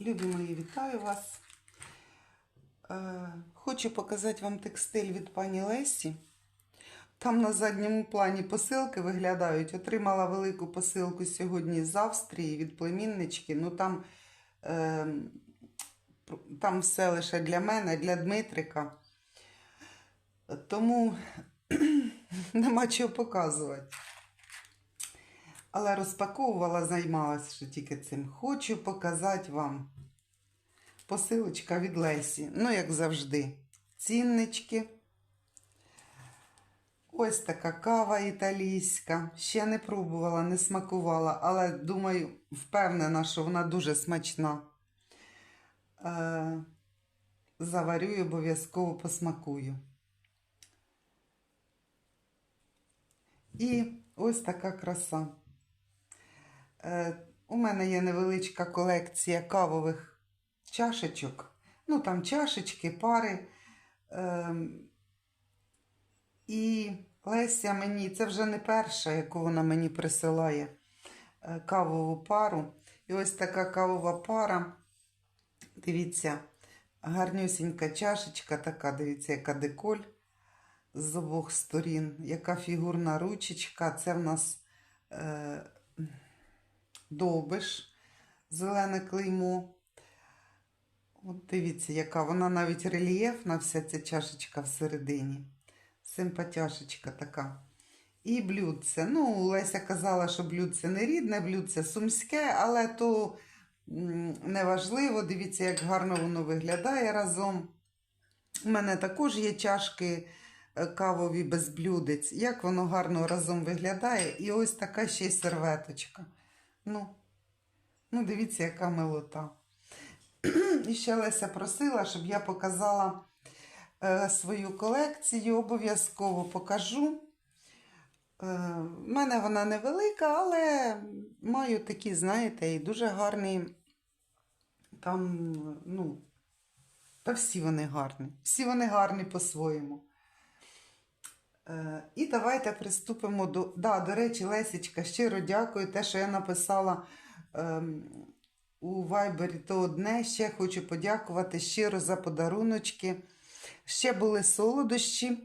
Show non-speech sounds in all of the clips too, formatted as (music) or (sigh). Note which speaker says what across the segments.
Speaker 1: Любі мої, вітаю вас. Е, хочу показати вам текстиль від пані Лесі. Там на задньому плані посилки виглядають. Отримала велику посилку сьогодні з Австрії від племіннички. Ну там, е, там все лише для мене, для Дмитрика. Тому (clears throat) нема чого показувати. Але розпаковувала, займалася тільки цим. Хочу показати вам посилочка від Лесі. Ну, як завжди, ціннички. Ось така кава італійська. Ще не пробувала, не смакувала, але думаю, впевнена, що вона дуже смачна. Е, заварю і обов'язково посмакую. І ось така краса. Е, у мене є невеличка колекція кавових чашечок. Ну, там чашечки, пари. Е, і Леся мені, це вже не перша, яку вона мені присилає е, кавову пару. І ось така кавова пара. Дивіться, гарнюсінька чашечка, така, дивіться, яка деколь з обох сторін, яка фігурна ручечка. Це в нас е, довбиш, зелене клеймо. От дивіться, яка вона навіть рельєфна, вся ця чашечка всередині. Симпатяшечка така. І блюдце. Ну, Леся казала, що блюдце не рідне, блюдце сумське, але то неважливо. Дивіться, як гарно воно виглядає разом. У мене також є чашки е, кавові без блюдець. Як воно гарно разом виглядає. І ось така ще й серветочка. Ну, ну дивіться, яка милота. (clears throat) І ще Леся просила, щоб я показала е, свою колекцію. Обов'язково покажу. Е, в мене вона невелика, але маю такі, знаєте, і дуже гарні. Там, ну, та всі вони гарні. Всі вони гарні по-своєму. Е, і давайте приступимо до. Да, до речі, Лесічка, щиро дякую. Те, що я написала ем, у Вайбері, то одне. Ще хочу подякувати щиро за подаруночки. Ще були солодощі,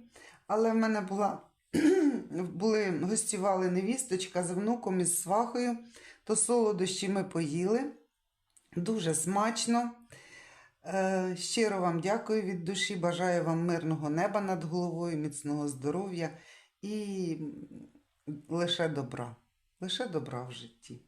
Speaker 1: але в мене була. (clears throat) були, гостювали невісточка з внуком і з свахою, то солодощі ми поїли. Дуже смачно. Е, Щиро вам дякую від душі. Бажаю вам мирного неба над головою, міцного здоров'я і лише добра. Лише добра в житті.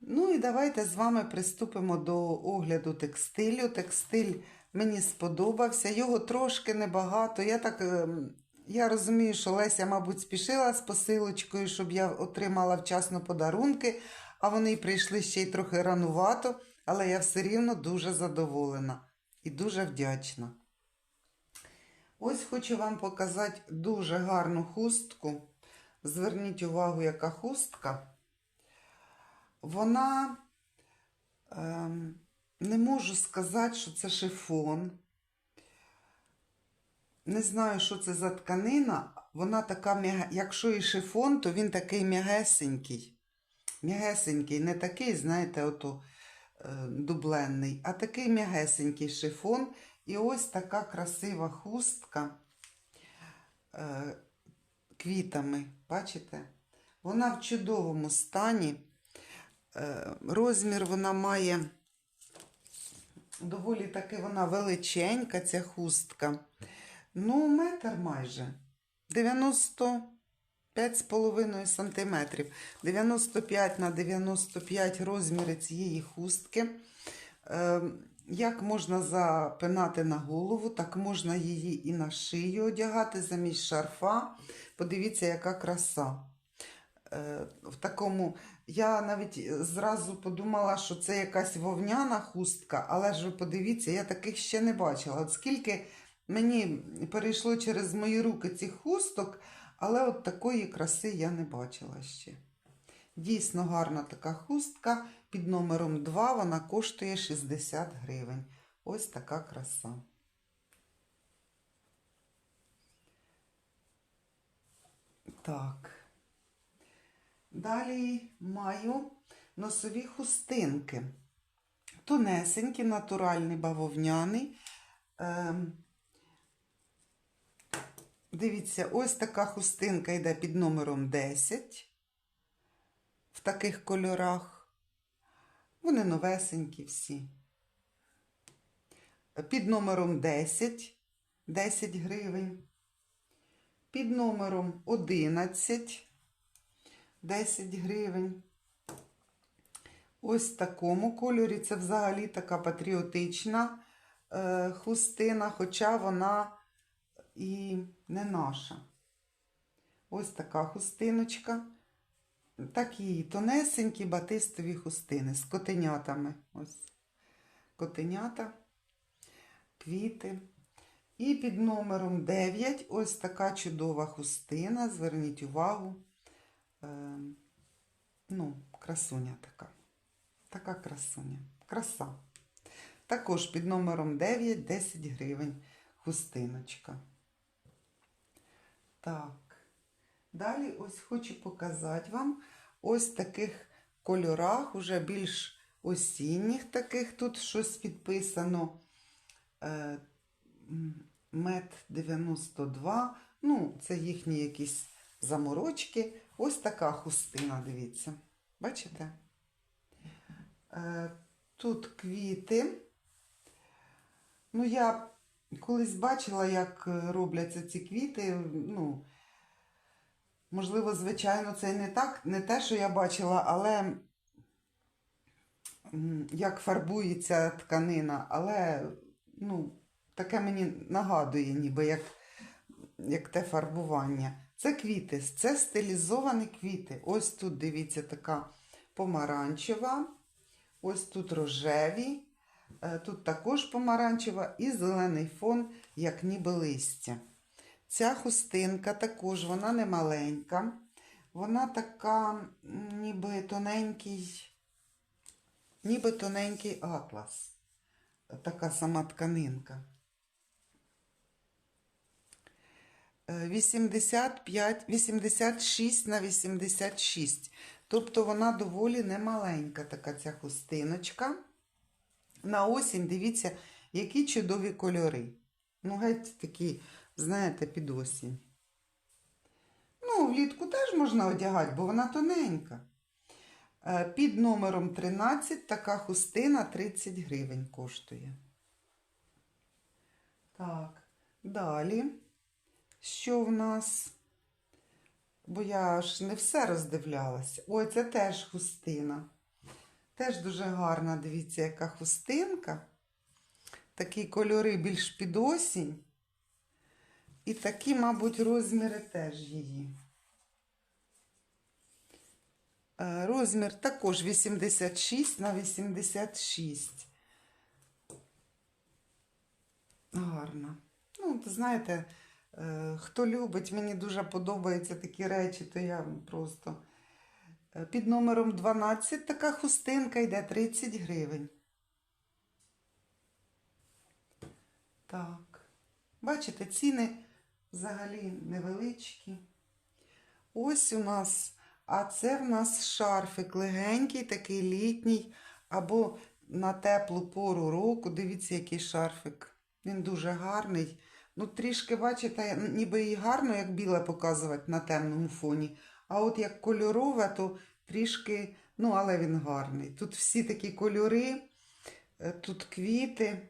Speaker 1: Ну і давайте з вами приступимо до огляду текстилю. Текстиль мені сподобався, його трошки небагато. Я так. ем, Я розумію, що Леся, мабуть, спішила з посилочкою, щоб я отримала вчасно подарунки, а вони прийшли ще й трохи ранувато, але я все рівно дуже задоволена і дуже вдячна. Ось хочу вам показати дуже гарну хустку. Зверніть увагу, яка хустка. Вона ем, не можу сказати, що це шифон. Не знаю, що це за тканина. Вона така м'яга. Якщо і шифон, то він такий м'ягесенький. М'ягесенький, не такий, знаєте, ото е, дубленний, а такий м'ягесенький шифон. І ось така красива хустка е, квітами. Бачите? Вона в чудовому стані. Е, розмір вона має доволі таки вона величенька, ця хустка. Ну, метр майже. 95,5 сантиметрів. 95 на 95 розміри цієї хустки. Е, як можна запинати на голову, так можна її і на шию одягати замість шарфа. Подивіться, яка краса. Е, в такому, я навіть зразу подумала, що це якась вовняна хустка, але ж ви подивіться, я таких ще не бачила. От скільки мені перейшло через мої руки цих хусток, але от такої краси я не бачила ще. Дійсно гарна така хустка. Під номером 2 вона коштує 60 гривень. Ось така краса. Так. Далі маю носові хустинки. тонесенький, натуральний бавовняний. Ем, Дивіться, ось така хустинка йде під номером 10 в таких кольорах. Вони новесенькі всі. Під номером 10 10 гривень. Під номером 11 10 гривень. Ось в такому кольорі. Це взагалі така патріотична е, хустина, хоча вона і не наша. Ось така хустиночка. Такі тонесенькі батистові хустини з котенятами. Ось котенята, квіти. І під номером 9 ось така чудова хустина. Зверніть увагу. Е, ну, красуня така. Така красуня. Краса. Також під номером 9 10 гривень хустиночка. Так. Далі ось хочу показати вам ось таких кольорах, уже більш осінніх таких. Тут щось підписано. Е, Мед 92. Ну, це їхні якісь заморочки. Ось така хустина, дивіться. Бачите? Е, Тут квіти. Ну, я колись бачила, як робляться ці квіти. Ну, можливо, звичайно, це не так, не те, що я бачила, але як фарбується тканина, але ну, таке мені нагадує, ніби як, як те фарбування. Це квіти, це стилізовані квіти. Ось тут, дивіться, така помаранчева, ось тут рожеві. Е, Тут також помаранчева і зелений фон, як ніби листя. Ця хустинка також, вона не маленька. Вона така, ніби тоненький, ніби тоненький атлас. Така сама тканинка. Е, 85, 86 на 86. Тобто вона доволі немаленька, така ця хустиночка. На осінь, дивіться, які чудові кольори. Ну, геть такі, знаєте, під осінь. Ну, влітку теж можна одягати, бо вона тоненька. Е, Під номером 13 така хустина 30 гривень коштує. Так, далі. Що в нас? Бо я ж не все роздивлялася. Ой, це теж хустина. Теж дуже гарна, дивіться, яка хустинка. Такі кольори більш під осінь. І такі, мабуть, розміри теж її. Е, Розмір також 86 на 86. Гарно. Ну, знаєте, хто любить, мені дуже подобаються такі речі, то я просто. Е, Під номером 12 така хустинка йде 30 гривень. Так. Бачите, ціни взагалі невеличкі. Ось у нас, а це в нас шарфик легенький, такий літній, або на теплу пору року. Дивіться, який шарфик. Він дуже гарний. Ну, трішки, бачите, ніби і гарно, як біле показувати на темному фоні. А от як кольорове, то трішки, ну, але він гарний. Тут всі такі кольори, е, тут квіти.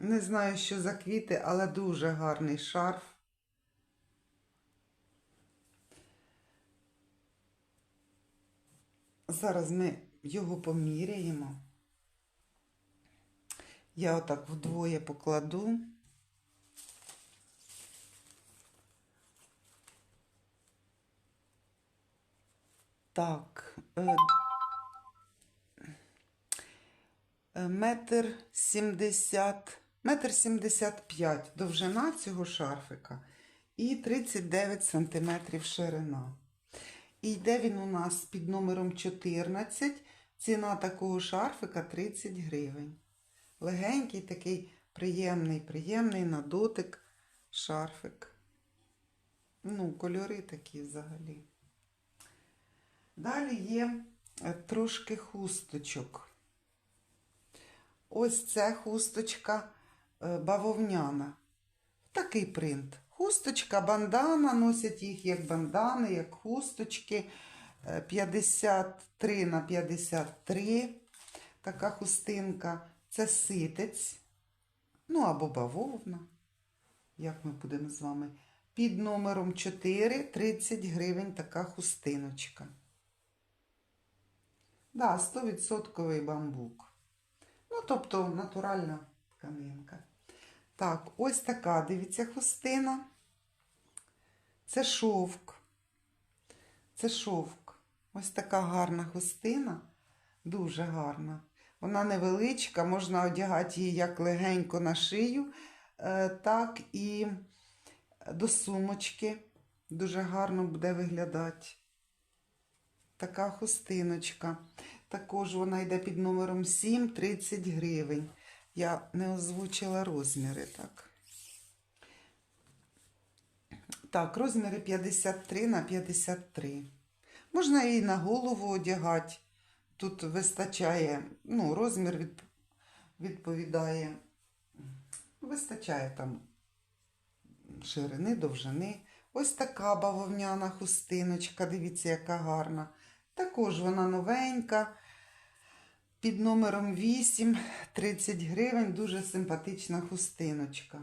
Speaker 1: Не знаю, що за квіти, але дуже гарний шарф. Зараз ми його поміряємо. Я отак вдвоє покладу. Так. е, е, Метр сімдесят, метр сімдесят п'ять довжина цього шарфика і 39 сантиметрів ширина. І йде він у нас під номером 14. Ціна такого шарфика 30 гривень. Легенький такий приємний, приємний на дотик шарфик. Ну, кольори такі взагалі. Далі є е, трошки хусточок. ось це хусточка е, бавовняна. Такий принт. Хусточка, бандана, носять їх як бандани, як хусточки. Е, 53 на 53. Така хустинка. Це ситець. Ну або бавовна. Як ми будемо з вами? Під номером 4 30 гривень така хустиночка. Да, 100% бамбук. Ну, тобто натуральна тканинка. Так, ось така, дивіться, хустина. Це шовк. Це шовк. Ось така гарна хустина. Дуже гарна. Вона невеличка, можна одягати її як легенько на шию, е, так і до сумочки. Дуже гарно буде виглядати. Така хустиночка. Також вона йде під номером 7, 30 гривень. Я не озвучила розміри, так. Так, розміри 53 на 53. Можна і на голову одягати. Тут вистачає, ну, розмір від, відповідає. Вистачає там ширини, довжини. Ось така бавовняна хустиночка. Дивіться, яка гарна. Також вона новенька. Під номером 8, 30 гривень. Дуже симпатична хустиночка.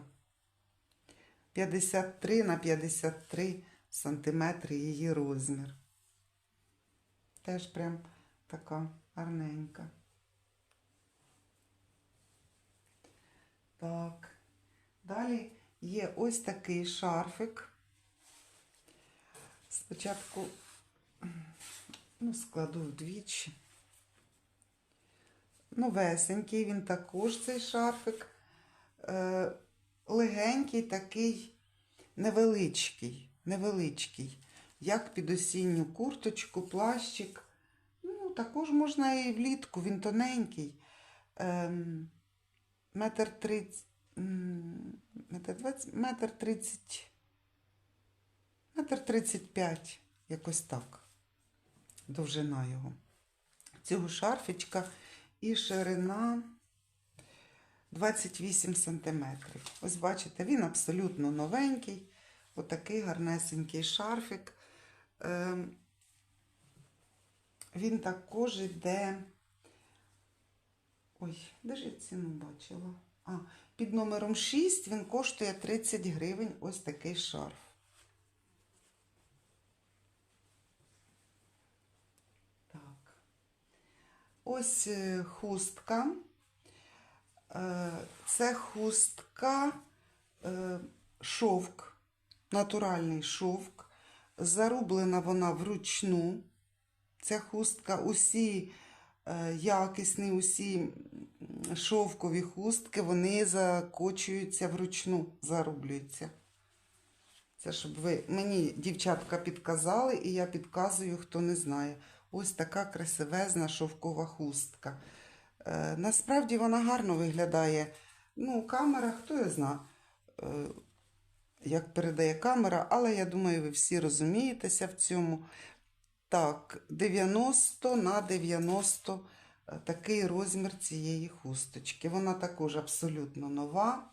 Speaker 1: 53 на 53 сантиметри її розмір. Теж прям така гарненька. Так. Далі є ось такий шарфик. Спочатку ну, складу вдвічі. Новесенький, він також цей шарфик. Е, легенький, такий невеличкий, невеличкий. Як під осінню курточку, плащик. Ну, також можна і влітку, він тоненький. Ем, метр тридцять, метр метр тридцять, метр тридцять п'ять, якось так. Довжина його. Цього шарфічка і ширина 28 сантиметрів. Ось бачите, він абсолютно новенький. Отакий гарнесенький шарфик. Ем, він також йде. Ой, де ж я ціну бачила? А, під номером 6 він коштує 30 гривень ось такий шарф. Ось е, хустка. Е, Це хустка е, шовк, натуральний шовк. Зарублена вона вручну. Ця хустка, усі якісні, усі шовкові хустки, вони закочуються вручну, зарублюються. Це щоб ви мені дівчатка підказали, і я підказую, хто не знає. Ось така красивезна шовкова хустка. Е, насправді вона гарно виглядає. Ну, камера, хто я знає, е, як передає камера, але я думаю, ви всі розумієтеся в цьому. Так, 90 на 90 е, такий розмір цієї хусточки. Вона також абсолютно нова,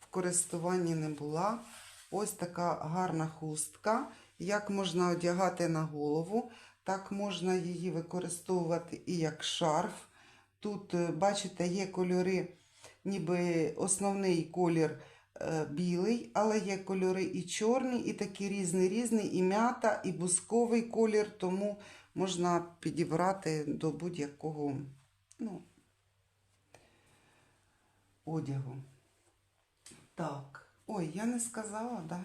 Speaker 1: в користуванні не була. Ось така гарна хустка. Як можна одягати на голову, так можна її використовувати і як шарф. Тут, е, бачите, є кольори, ніби основний колір е, білий, але є кольори і чорні, і такі різні, різні, і м'ята, і бусковий колір, тому можна підібрати до будь-якого ну, одягу. Так, ой, я не сказала, да?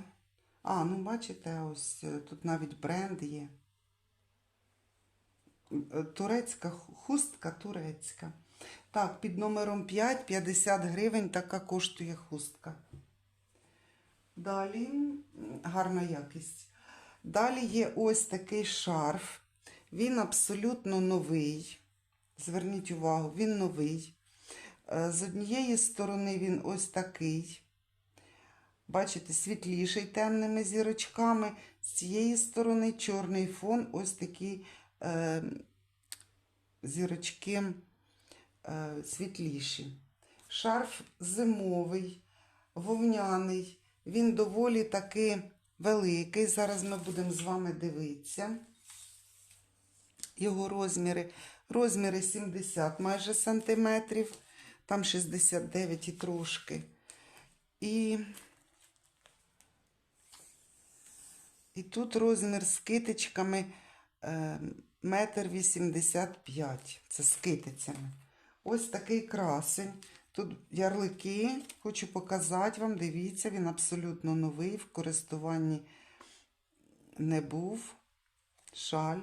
Speaker 1: А, ну бачите, ось е, тут навіть бренд є. Е, Турецька хустка турецька. Так, під номером 5 50 гривень така коштує хустка. Далі гарна якість. Далі є ось такий шарф. Він абсолютно новий. Зверніть увагу, він новий. Е, З однієї сторони він ось такий. Бачите, світліший темними зірочками. З цієї сторони чорний фон, ось такі е, зірочки е, світліші. Шарф зимовий, вовняний. Він доволі таки великий. Зараз ми будемо з вами дивитися. Його розміри. Розміри 70 майже сантиметрів, там 69 і трошки. І, і тут розмір з китичками метр 85. Це з китицями. Ось такий красень. Тут ярлики, хочу показати вам. Дивіться, він абсолютно новий, в користуванні не був. Шаль.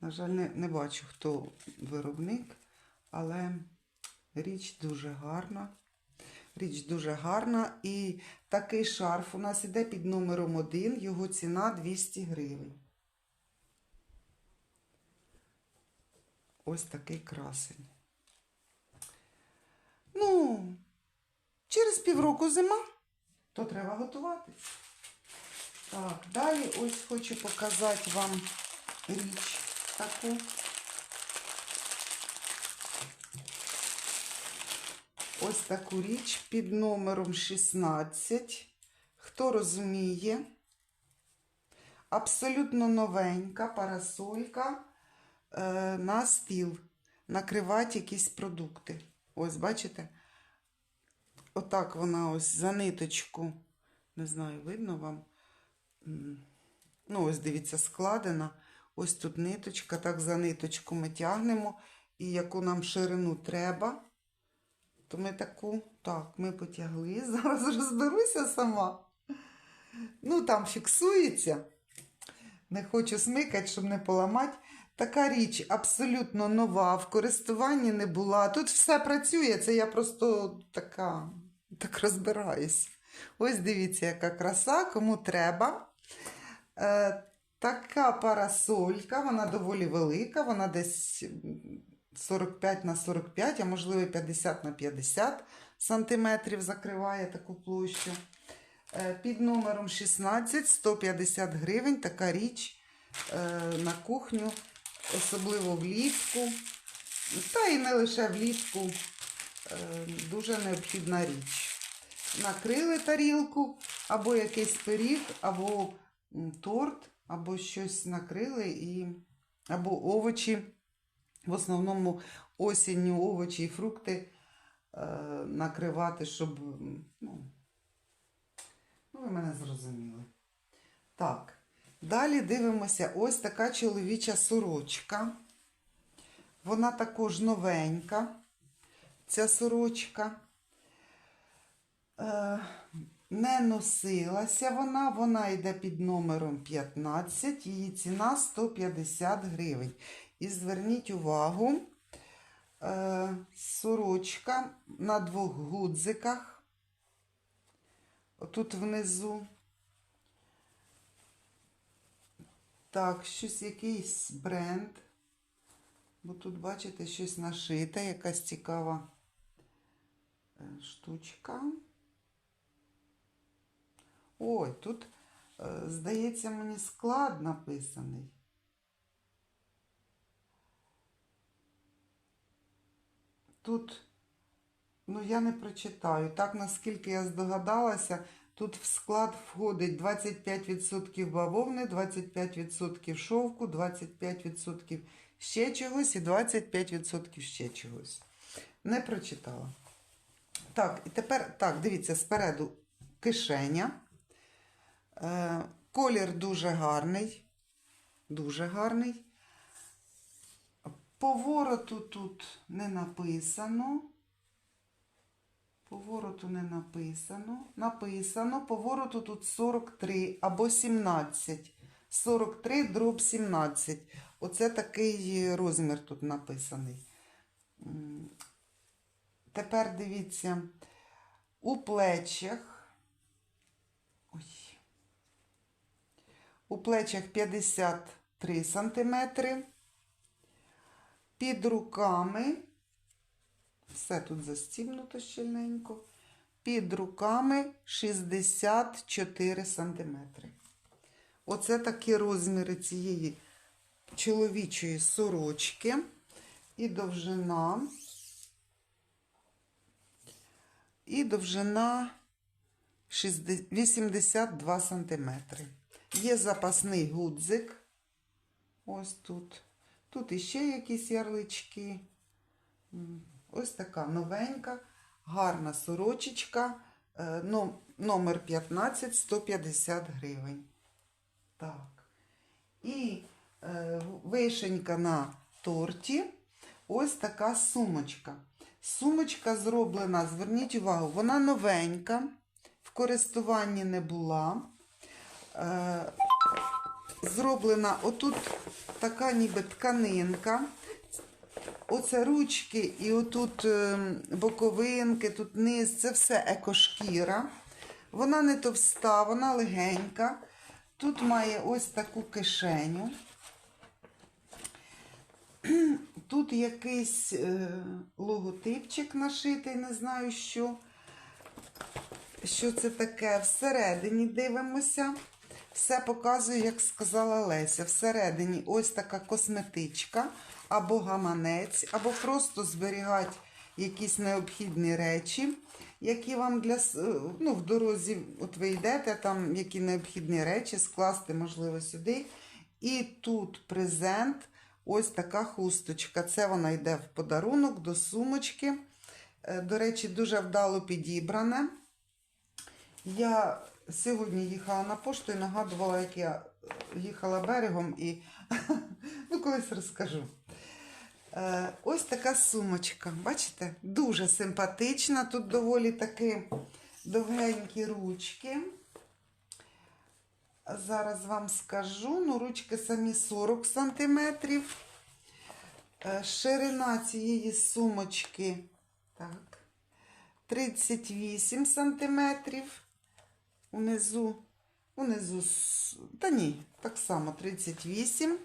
Speaker 1: На жаль, не, не бачу, хто виробник, але річ дуже гарна. Річ дуже гарна. І такий шарф у нас іде під номером 1, його ціна 200 гривень. Ось такий красень. Ну, через півроку зима, то треба готувати. Так, далі ось хочу показати вам річ таку. Ось таку річ під номером 16. Хто розуміє? Абсолютно новенька парасолька е, на стіл. Накривати якісь продукти. Ось, бачите? Отак вона ось за ниточку. Не знаю, видно вам? Ну, ось дивіться, складена. Ось тут ниточка, так за ниточку ми тягнемо. І яку нам ширину треба, то ми таку, так, ми потягли. (laughs) Зараз розберуся сама. Ну, там фіксується. Не хочу смикати, щоб не поламати. Така річ абсолютно нова, в користуванні не була. Тут все працює, це я просто така, так розбираюсь. Ось дивіться, яка краса, кому треба. Е, така парасолька, вона доволі велика, вона десь 45 на 45, а можливо 50 на 50 сантиметрів закриває таку площу. Е, Під номером 16 150 гривень така річ е, на кухню, особливо влітку. Та і не лише влітку е, дуже необхідна річ. Накрили тарілку, або якийсь пиріг, або торт, або щось накрили, і, або овочі. В основному осінню овочі і фрукти е, накривати, щоб. Ну, ну, ви мене зрозуміли. Так. Далі дивимося ось така чоловіча сорочка. Вона також новенька, ця сорочка. Е, не носилася вона, вона йде під номером 15, її ціна 150 гривень. І зверніть увагу, е, сорочка на двох гудзиках. Тут внизу. Так, щось якийсь бренд. Бо тут, бачите, щось нашите, якась цікава е, штучка. Ой, тут, е, здається, мені склад написаний. Тут, ну, я не прочитаю. Так, наскільки я здогадалася, тут в склад входить 25% бавовни, 25% шовку, 25% ще чогось і 25% ще чогось. Не прочитала. Так, і тепер, так, дивіться, спереду кишеня. Е, колір дуже гарний. Дуже гарний. Повороту тут не написано. Повороту не написано. Написано, повороту тут 43 або 17. 43 дроб 17. Оце такий розмір тут написаний. Тепер дивіться, у плечах. Ой. У плечах 53 сантиметри. Під руками. Все тут застібнуто щільненько. під руками 64 сантиметри. Оце такі розміри цієї чоловічої сорочки. І довжина. І довжина 82 сантиметри. Є запасний гудзик. Ось тут. Тут іще якісь ярлички. Ось така новенька, гарна сорочечка. Е, Номер 15 150 гривень. Так. І е, вишенька на торті. Ось така сумочка. Сумочка зроблена, зверніть увагу, вона новенька, в користуванні не була. Е, зроблена отут така ніби тканинка. Оце ручки і отут ем, боковинки, тут низ, це все екошкіра. Вона не товста, вона легенька. Тут має ось таку кишеню. (clears throat) Тут якийсь е, логотипчик нашитий, не знаю що. Що це таке? Всередині дивимося. Все показує, як сказала Леся. Всередині ось така косметичка, або гаманець, або просто зберігати якісь необхідні речі, які вам для е, ну, в дорозі, от ви йдете, там які необхідні речі скласти, можливо, сюди. І тут презент, ось така хусточка. Це вона йде в подарунок до сумочки. Е, До речі, дуже вдало підібране. Я сьогодні їхала на пошту і нагадувала, як я їхала берегом і (laughs) ну, колись розкажу. Е, ось така сумочка. Бачите? Дуже симпатична. Тут доволі таки довгенькі ручки. Зараз вам скажу. Ну, ручки самі 40 сантиметрів. Е, Ширина цієї сумочки так, 38 сантиметрів. Унизу, унизу, та ні, так само 38.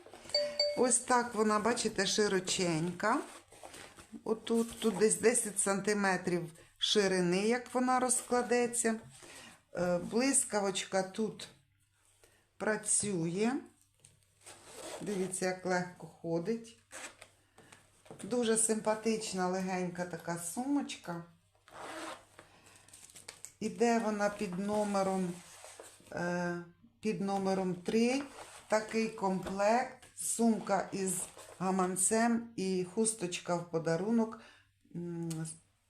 Speaker 1: Ось так вона, бачите, широченька. Отут, тут десь 10 сантиметрів ширини, як вона розкладеться. Е, Блискавочка тут працює. Дивіться, як легко ходить. Дуже симпатична, легенька така сумочка. Іде вона під номером, е, під номером 3. Такий комплект. Сумка із гаманцем і хусточка в подарунок.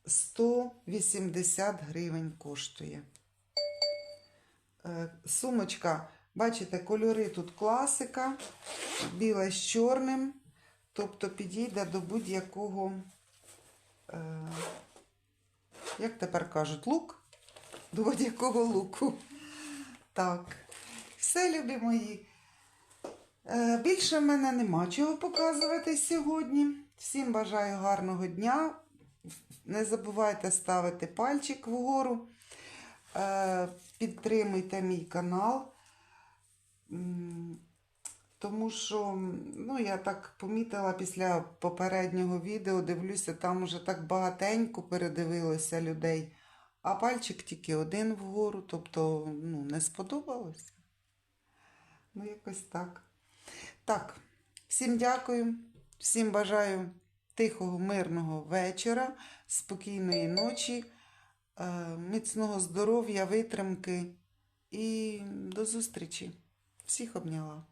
Speaker 1: 180 гривень коштує. Е, Сумочка, бачите, кольори тут класика, біле з чорним, тобто підійде до будь-якого, е, як тепер кажуть, лук? До будь-якого луку. Так, все, любі мої. Е, Більше в мене нема чого показувати сьогодні. Всім бажаю гарного дня. Не забувайте ставити пальчик вгору. Е, Підтримуйте мій канал. Тому що, ну, я так помітила після попереднього відео, дивлюся, там уже так багатенько передивилося людей, а пальчик тільки один вгору, тобто ну, не сподобалося. Ну, якось так. Так, всім дякую, всім бажаю тихого, мирного вечора, спокійної ночі, е, міцного здоров'я, витримки і до зустрічі. Всіх обняла.